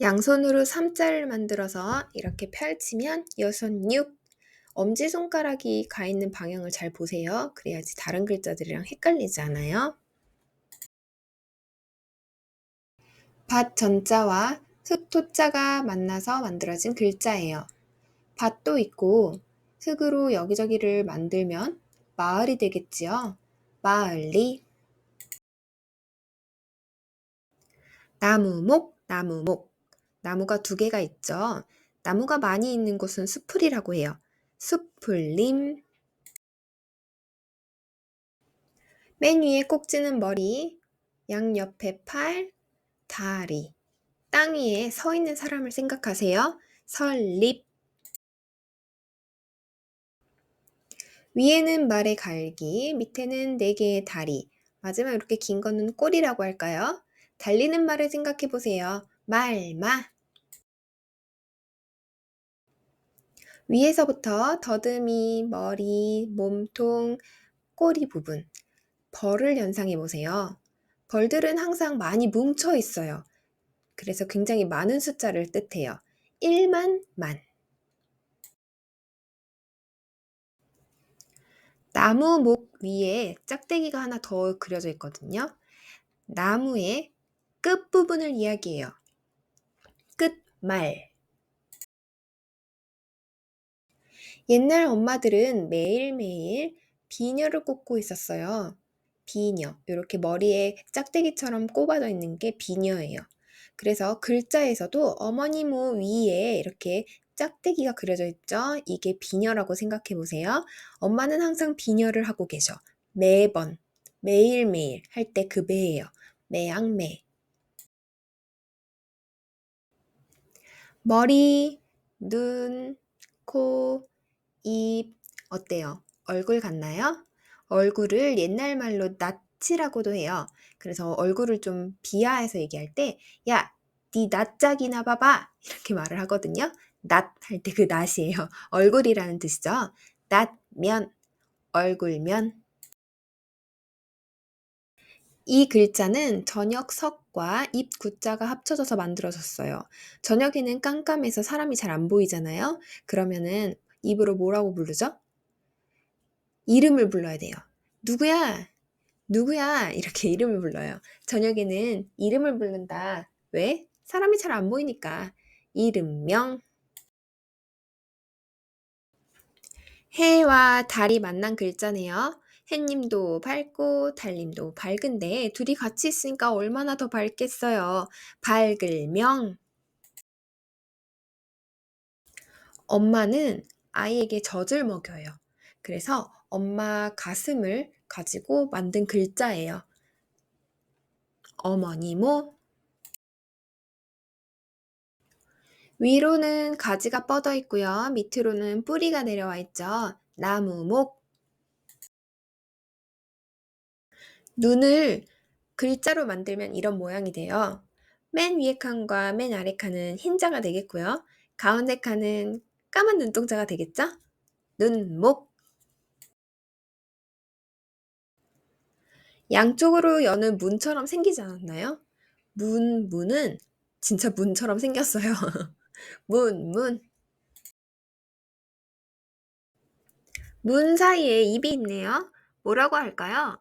양손으로 삼자를 만들어서 이렇게 펼치면 여섯, 육. 엄지손가락이 가 있는 방향을 잘 보세요. 그래야지 다른 글자들이랑 헷갈리지 않아요. 밭 전자와 흑토자가 만나서 만들어진 글자예요. 밭도 있고 흙으로 여기저기를 만들면 마을이 되겠지요. 마을리. 나무목, 나무목. 나무가 두 개가 있죠. 나무가 많이 있는 곳은 수풀이라고 해요. 수풀림. 맨 위에 꼭지는 머리, 양옆에 팔, 다리. 땅 위에 서 있는 사람을 생각하세요. 설립. 위에는 말의 갈기, 밑에는 네 개의 다리, 마지막 이렇게 긴 거는 꼬리라고 할까요? 달리는 말을 생각해 보세요. 말 마. 위에서부터 더듬이, 머리, 몸통, 꼬리 부분, 벌을 연상해 보세요. 벌들은 항상 많이 뭉쳐 있어요. 그래서 굉장히 많은 숫자를 뜻해요. 1만 만. 나무 목 위에 짝대기가 하나 더 그려져 있거든요. 나무의 끝부분을 이야기해요. 끝말. 옛날 엄마들은 매일매일 비녀를 꽂고 있었어요. 비녀. 이렇게 머리에 짝대기처럼 꼽아져 있는 게 비녀예요. 그래서 글자에서도 어머니 모 위에 이렇게 짝대기가 그려져 있죠? 이게 비녀라고 생각해 보세요. 엄마는 항상 비녀를 하고 계셔. 매번, 매일매일 할 때 그 매예요. 매양매. 머리, 눈, 코, 입, 어때요? 얼굴 같나요? 얼굴을 옛날 말로 낯이라고도 해요. 그래서 얼굴을 좀 비하해서 얘기할 때, 야, 네 낯짝이나 봐봐! 이렇게 말을 하거든요. 낯 할 때 그 낯이에요. 얼굴이라는 뜻이죠. 낯면, 얼굴면. 이 글자는 저녁 석과 입 구자가 합쳐져서 만들어졌어요. 저녁에는 깜깜해서 사람이 잘 안 보이잖아요. 그러면은 입으로 뭐라고 부르죠? 이름을 불러야 돼요. 누구야? 누구야? 이렇게 이름을 불러요. 저녁에는 이름을 부른다. 왜? 사람이 잘 안 보이니까. 이름명. 해와 달이 만난 글자네요. 해님도 밝고 달님도 밝은데 둘이 같이 있으니까 얼마나 더 밝겠어요. 밝을명. 엄마는 아이에게 젖을 먹여요. 그래서 엄마 가슴을 가지고 만든 글자예요. 어머니모. 위로는 가지가 뻗어 있고요. 밑으로는 뿌리가 내려와 있죠. 나무목. 눈을 글자로 만들면 이런 모양이 돼요. 맨 위에 칸과 맨 아래 칸은 흰자가 되겠고요. 가운데 칸은 까만 눈동자가 되겠죠? 눈 목. 양쪽으로 여는 문처럼 생기지 않았나요? 문, 문은 진짜 문처럼 생겼어요. 문, 문. 문 사이에 입이 있네요. 뭐라고 할까요?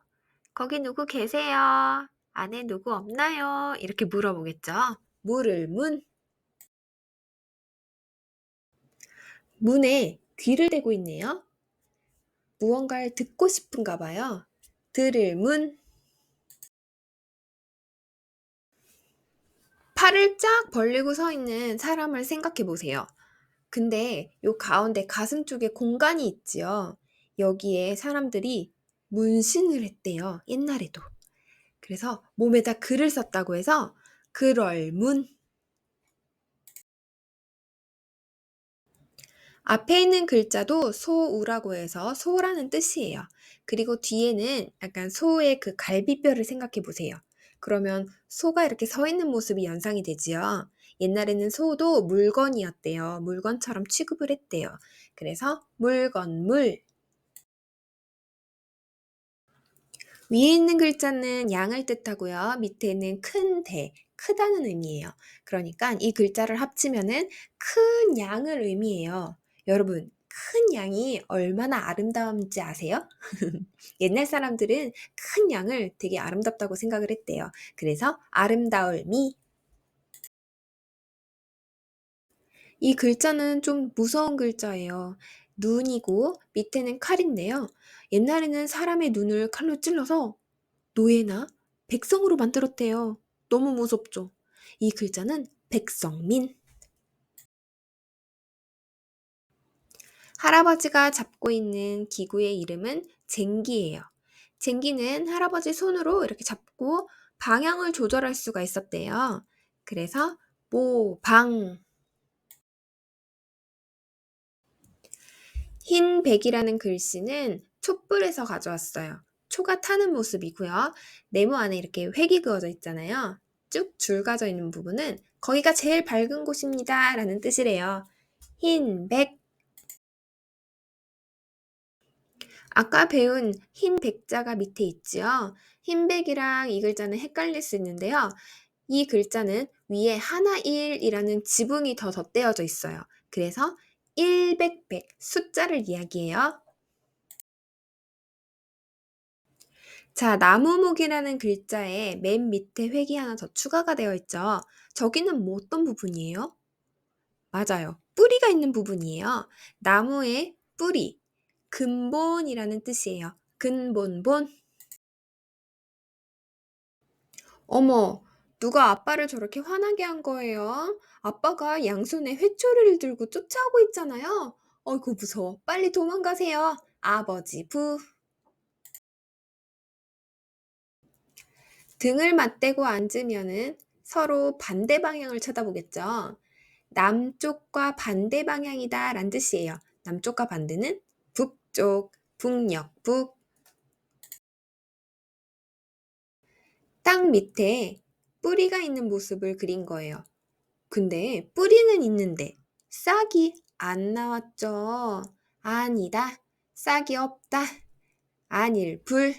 거기 누구 계세요? 안에 누구 없나요? 이렇게 물어보겠죠. 물을 문. 문에 귀를 대고 있네요. 무언가를 듣고 싶은가 봐요. 들을 문. 팔을 쫙 벌리고 서 있는 사람을 생각해 보세요. 근데 요 가운데 가슴 쪽에 공간이 있지요. 여기에 사람들이 문신을 했대요. 옛날에도. 그래서 몸에다 글을 썼다고 해서 글얼문. 앞에 있는 글자도 소우라고 해서 소라는 뜻이에요. 그리고 뒤에는 약간 소의 그 갈비뼈를 생각해 보세요. 그러면 소가 이렇게 서 있는 모습이 연상이 되지요. 옛날에는 소도 물건이었대요. 물건처럼 취급을 했대요. 그래서 물건 물. 위에 있는 글자는 양을 뜻하고요. 밑에는 큰 대, 크다는 의미예요. 그러니까 이 글자를 합치면은 큰 양을 의미해요. 여러분, 큰 양이 얼마나 아름다운지 아세요? 옛날 사람들은 큰 양을 되게 아름답다고 생각을 했대요. 그래서 아름다울 미. 이 글자는 좀 무서운 글자예요. 눈이고 밑에는 칼인데요. 옛날에는 사람의 눈을 칼로 찔러서 노예나 백성으로 만들었대요. 너무 무섭죠? 이 글자는 백성민. 할아버지가 잡고 있는 기구의 이름은 쟁기예요. 쟁기는 할아버지 손으로 이렇게 잡고 방향을 조절할 수가 있었대요. 그래서 모방. 흰 백이라는 글씨는 촛불에서 가져왔어요. 초가 타는 모습이고요. 네모 안에 이렇게 획이 그어져 있잖아요. 쭉 줄가져 있는 부분은 거기가 제일 밝은 곳입니다. 라는 뜻이래요. 흰 백. 아까 배운 흰 백자가 밑에 있지요. 흰 백이랑 이 글자는 헷갈릴 수 있는데요. 이 글자는 위에 하나일이라는 지붕이 더 덧대어져 있어요. 그래서 1백백 숫자를 이야기해요. 자, 나무목이라는 글자에 맨 밑에 획이 하나 더 추가가 되어 있죠. 저기는 뭐 어떤 부분이에요? 맞아요. 뿌리가 있는 부분이에요. 나무의 뿌리, 근본이라는 뜻이에요. 근본본. 어머, 누가 아빠를 저렇게 화나게 한 거예요? 아빠가 양손에 회초리를 들고 쫓아오고 있잖아요. 어이구, 무서워. 빨리 도망가세요. 아버지 부. 등을 맞대고 앉으면은 서로 반대 방향을 쳐다보겠죠. 남쪽과 반대 방향이다 란 뜻이에요. 남쪽과 반대는 북쪽, 북녘, 북. 땅 밑에 뿌리가 있는 모습을 그린 거예요. 근데 뿌리는 있는데 싹이 안 나왔죠. 아니다. 싹이 없다. 아닐 불.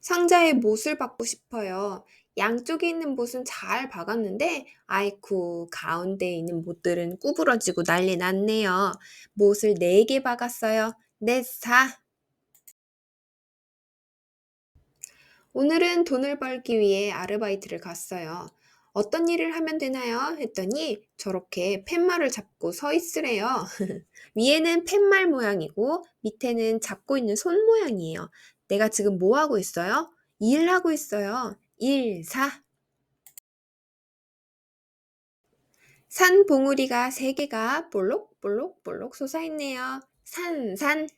상자에 못을 박고 싶어요. 양쪽에 있는 못은 잘 박았는데 아이쿠 가운데에 있는 못들은 구부러지고 난리 났네요. 못을 4개 박았어요. 넷사. 오늘은 돈을 벌기 위해 아르바이트를 갔어요. 어떤 일을 하면 되나요? 했더니 저렇게 팻말을 잡고 서 있으래요. 위에는 팻말 모양이고 밑에는 잡고 있는 손 모양이에요. 내가 지금 뭐 하고 있어요? 일하고 있어요. 일사. 산 봉우리가 세 개가 볼록볼록볼록 솟아있네요. 산산.